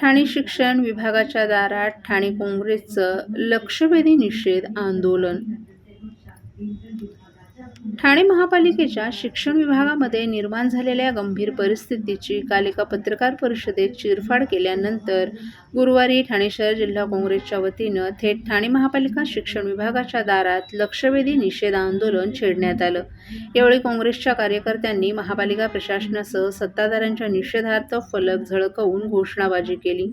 ठाणे शिक्षण विभागाच्या दारात ठाणे काँग्रेसचं लक्षवेधी निषेध आंदोलन. ठाणे महापालिकेच्या शिक्षण विभागामध्ये निर्माण झालेल्या गंभीर परिस्थितीची काल एका पत्रकार परिषदेत चिरफाड केल्यानंतर गुरुवारी ठाणे शहर जिल्हा काँग्रेसच्या वतीनं थेट ठाणे महापालिका शिक्षण विभागाच्या दारात लक्षवेधी निषेध आंदोलन छेडण्यात आलं. यावेळी काँग्रेसच्या कार्यकर्त्यांनी महापालिका प्रशासनासह सत्ताधाऱ्यांच्या निषेधार्थ फलक झळकवून घोषणाबाजी केली.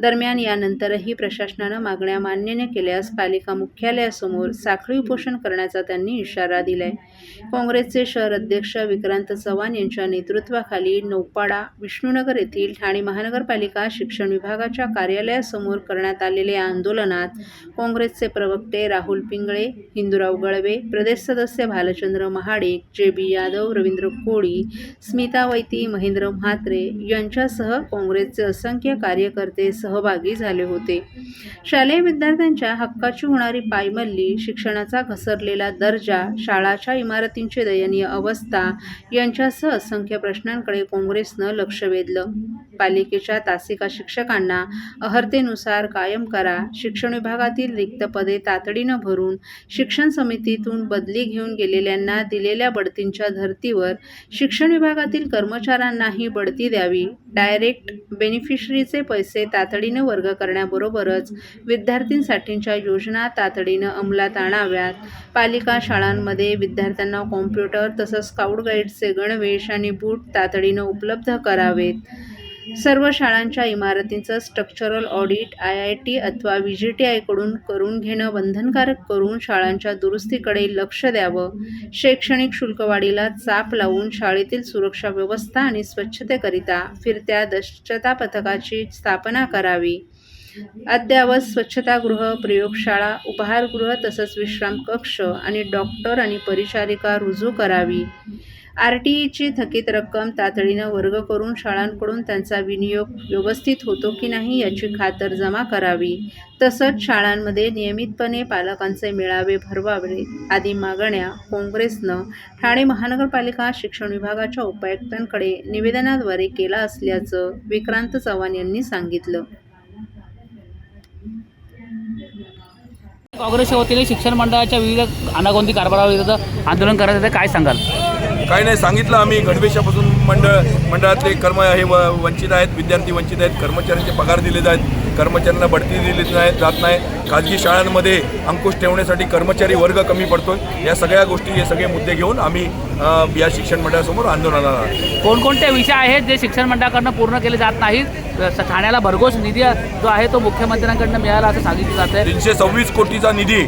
दरम्यान यानंतरही प्रशासनानं मागण्या मान्य न केल्यास पालिका मुख्यालयासमोर साखळी उपोषण करण्याचा त्यांनी इशारा दिलाय. काँग्रेसचे शहर अध्यक्ष विक्रांत चव्हाण यांच्या नेतृत्वाखाली नौपाडा विष्णुनगर येथील ठाणे महानगरपालिका शिक्षण विभागाच्या कार्यालयासमोर करण्यात आलेल्या आंदोलनात काँग्रेसचे प्रवक्ते राहुल पिंगळे हिंदुराव गळवे प्रदेश सदस्य भालचंद्र महाडिक जे बी यादव रवींद्र कोळी स्मिता वैती महेंद्र म्हात्रे यांच्यासह काँग्रेसचे असंख्य कार्यकर्ते सहभागी झाले होते. शालेय विद्यार्थ्यांच्या हक्काची होणारी पायमल्ली शिक्षणाचा घसरलेला दर्जा शाळाच्या इमारतींची दयनीय अवस्था यांच्यासह असंख्य प्रश्नांकडे काँग्रेसनं लक्ष वेधलं. पालिकेच्या तासिका शिक्षकांना अहर्तेनुसार कायम करा. शिक्षण विभागातील रिक्त पदे तातडीनं भरून शिक्षण समितीतून बदली घेऊन गेलेल्यांना दिलेल्या बढतींच्या धर्तीवर शिक्षण विभागातील कर्मचाऱ्यांनाही बढती द्यावी. डायरेक्ट बेनिफिशरीचे पैसे तातडीनं वर्ग करण्याबरोबरच विद्यार्थ्यांसाठीच्या योजना तातडीनं अंमलात आणाव्यात. पालिका शाळांमध्ये विद्यार्थ्यांना कॉम्प्युटर तसंच स्काउट गाईडचे गणवेश आणि बूट तातडीनं उपलब्ध करावेत. सर्व शाळांच्या इमारतींचं structural audit I I T अथवा व्ही जी टी आयकडून करून घेणं बंधनकारक करून शाळांच्या दुरुस्तीकडे लक्ष द्यावं. शैक्षणिक शुल्कवाढीला चाप लावून शाळेतील सुरक्षा व्यवस्था आणि स्वच्छतेकरिता फिरत्या दक्षता पथकाची स्थापना करावी. अद्ययावत स्वच्छतागृह प्रयोगशाळा उपहारगृह तसंच विश्राम कक्ष आणि डॉक्टर आणि परिचारिका रुजू करावी. आर टी ईची थकीत रक्कम तातडीनं वर्ग करून शाळांकडून त्यांचा विनियोग व्यवस्थित होतो की नाही याची खातर जमा करावी. तसंच शाळांमध्ये नियमितपणे पालकांचे मेळावे भरवावे आदी मागण्या काँग्रेसनं ठाणे महानगरपालिका शिक्षण विभागाच्या उपायुक्तांकडे निवेदनाद्वारे केला असल्याचं विक्रांत चव्हाण यांनी सांगितलं. काँग्रेसच्या वतीने शिक्षण मंडळाच्या विविध अनागोंदी कारभाराविरुद्ध आंदोलन करायचं काय सांगाल? काही नाही सांगितलं आम्ही. गणवेशापासून मंडळ मंडळातले कर्म हे व वंचित आहेत विद्यार्थी वंचित आहेत कर्मचाऱ्यांचे पगार दिले जात कर्मचाऱ्यांना बढती दिली नाही जात नाही. खाजगी शाळांमध्ये अंकुश ठेवण्यासाठी कर्मचारी वर्ग कमी पडतो या सगळ्या गोष्टी हे सगळे मुद्दे घेऊन आम्ही या शिक्षण मंडळासमोर आंदोलनाला. कोणकोणते विषय आहेत जे शिक्षण मंडळाकडनं पूर्ण केले जात नाहीत? ठाण्याला भरघोस निधी जो आहे तो मुख्यमंत्र्यांकडनं मिळाला असं सांगितलं जात आहे तीनशे सव्वीस कोटीचा निधी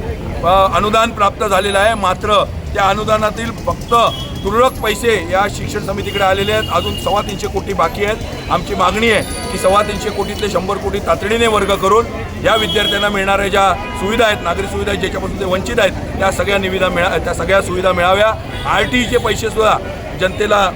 अनुदान प्राप्त झालेला आहे. मात्र त्या अनुदानातील फक्त तुरळक पैसे या शिक्षण समितीकडे आलेले आहेत. अजून सव्वा तीनशे कोटी बाकी आहेत. आमची मागणी आहे की सव्वा तीनशे कोटीतले शंभर कोटी तातडीने वर्ग करून या विद्यार्थ्यांना मिळणाऱ्या ज्या सुविधा आहेत नागरी सुविधा आहेत ज्याच्यापासून ते वंचित आहेत त्या सगळ्या निविधा मिळा त्या सगळ्या सुविधा मिळाव्या. आर टी ईचे पैसेसुद्धा जनतेला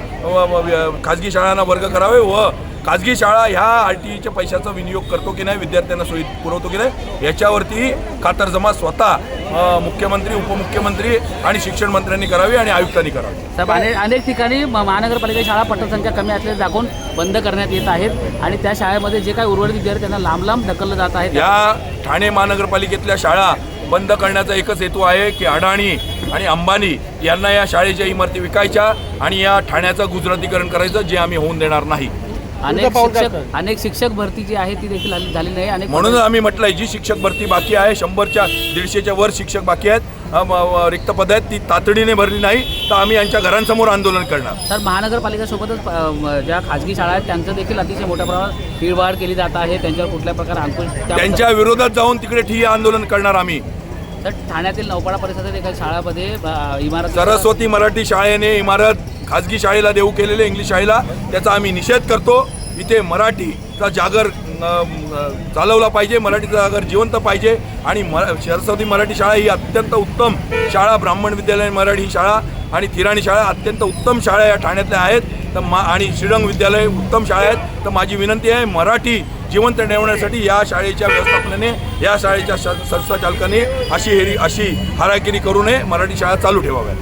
खाजगी शाळांना वर्ग करावे व खाजगी शाळा ह्या आर टी ईच्या पैशाचा विनियोग करतो की नाही विद्यार्थ्यांना सोयी पुरवतो की नाही याच्यावरती खातरजमा स्वतः मुख्यमंत्री उपमुख्यमंत्री आणि शिक्षण मंत्र्यांनी करावी आणि आयुक्तांनी करावी. साहेब अनेक अनेक ठिकाणी महानगरपालिका शाळा पटसंख्या कमी असल्याचे दाखवून बंद करण्यात येत आहेत आणि त्या शाळेमध्ये जे काही उर्वरित विद्यार्थी त्यांना लांब लांब ढकललं जात आहे. या ठाणे महानगरपालिकेतल्या शाळा बंद करण्याचा एकच हेतू आहे की अडाणी आणि अंबानी यांना या शाळेच्या इमारती विकायच्या आणि या ठाण्याचं गुजरातीकरण करायचं जे आम्ही होऊन देणार नाही. अनेक शिक्षक अनेक शिक्षक भरती जी आहे ती देखील झाली झाली नाही. अनेक म्हणून आम्ही म्हटलंय जी शिक्षक भरती बाकी आहे शंभरच्या दीडशेच्या वर शिक्षक बाकी आहेत रिक्त पद आहेत ती तातडीने भरली नाही तर आम्ही यांच्या घरांसमोर आंदोलन करणार. तर महानगरपालिकेसोबतच अ, म, ज्या खाजगी शाळा आहेत त्यांचं देखील अतिशय मोठ्या प्रमाणात भीडभाड केली जात आहे. त्यांच्यावर कुठल्या प्रकारे अंकुश त्या- त्यांच्या विरोधात जाऊन तिकडे ठिय्या आंदोलन करणार आम्ही. तर ठाण्यातील नौपाडा परिसरातील एका शाळामध्ये अ, इमारत सरस्वती मराठी शाळेने इमारत खाजगी शाळेला देऊ केलेले इंग्लिश शाळेला त्याचा आम्ही निषेध करतो. इथे मराठीचा जागर चालवला पाहिजे मराठीचा जागर जिवंत पाहिजे. आणि म सरस्वती मराठी शाळा ही अत्यंत उत्तम शाळा ब्राह्मण विद्यालय मराठी शाळा आणि थिराणी शाळा अत्यंत उत्तम शाळा या ठाण्यातल्या आहेत. तर मा आणि श्रीरंग विद्यालय उत्तम शाळा आहेत. तर माझी विनंती आहे मराठी जिवंत ठेवण्यासाठी या शाळेच्या व्यवस्थापनाने या शाळेच्या संस्थाचालकाने अशी हेरी अशी हारागिरी करू नये. मराठी शाळा चालू ठेवाव्या